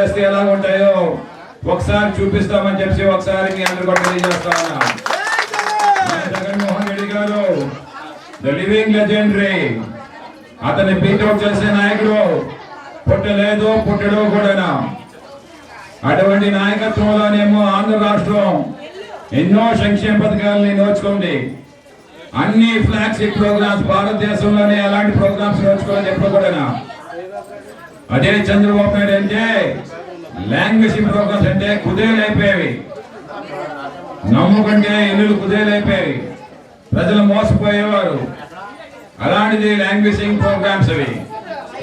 చేస్తే ఎలా ఉంటాయో ఒకసారి చూపిస్తామని చెప్పి ఒకసారి మీ అందరు కూడా తెలియజేస్తా ఉన్నా. జగన్మోహన్ రెడ్డి గారు ద లివింగ్ లెజెండరీ. అతన్ని బీటౌట్ చేసే నాయకుడు పుట్టలేదు పుట్టడు కూడా అటువంటి నాయకత్వంలోనేమో ఆంధ్ర రాష్ట్రం ఎన్నో సంక్షేమ పథకాలని నోచుకుంది. అన్ని ఫ్లాగ్షిప్ ప్రోగ్రామ్స్ భారతదేశంలోనే అలాంటి ప్రోగ్రామ్స్ నోచుకోవాలని చెప్పకూడనా అదే చంద్రబాబు నాయుడు అంటే లాంగ్వేజ్ ప్రోగ్రామ్స్ అంటే కుదేలైపోయేవి. నమ్ముకుంటే ఇల్లులు కుదేలైపోయేవి. ప్రజలు మోసపోయేవారు. అలాంటిది లాంగ్వేజింగ్ ప్రోగ్రామ్స్ అవి.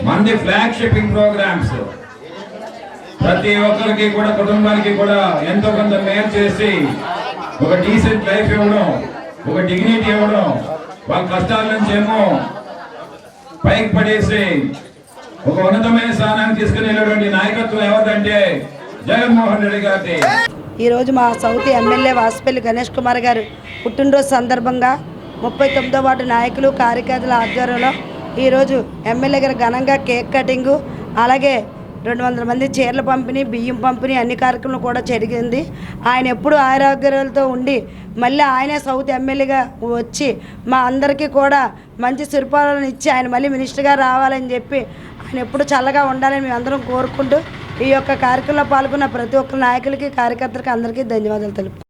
మంది ఫ్లాగ్ షిప్పింగ్ ప్రోగ్రామ్స్. ప్రతి ఒక్కరికి కూడా కుటుంబానికి కూడా ఎంతో కొంత మేలు చేసి ఒక డీసెంట్ లైఫ్ ఇవ్వడం ఒక డిగ్నిటీ ఇవ్వడం వాళ్ళ కష్టాల నుంచి ఏమో పైకి పడేసి ఒక ఉన్నతమైన స్థానాన్ని తీసుకుని వెళ్ళేటువంటి నాయకత్వం ఎవరిదంటే జగన్మోహన్ రెడ్డి గారి ఈరోజు మా సౌత్ ఎమ్మెల్యే వాసుపల్లి గణేష్ కుమార్ గారు పుట్టినరోజు సందర్భంగా ముప్పై తొమ్మిదో వార్డు నాయకులు కార్యకర్తల ఆధ్వర్యంలో ఈరోజు ఎమ్మెల్యే గారు ఘనంగా కేక్ కటింగు అలాగే రెండు వందల మంది చీరల పంపిణీ బియ్యం పంపిణీ అన్ని కార్యక్రమాలు కూడా జరిగింది. ఆయన ఎప్పుడు ఆరోగ్యాలతో ఉండి మళ్ళీ ఆయనే సౌత్ ఎమ్మెల్యేగా వచ్చి మా అందరికీ కూడా మంచి సురపాలను ఇచ్చి ఆయన మళ్ళీ మినిస్టర్గా రావాలని చెప్పి ఆయన ఎప్పుడు చల్లగా ఉండాలని మేము అందరం కోరుకుంటూ ఈ యొక్క కార్యక్రమంలో పాల్గొన్న ప్రతి ఒక్క నాయకులకి కార్యకర్తలకి అందరికీ ధన్యవాదాలు తెలుపు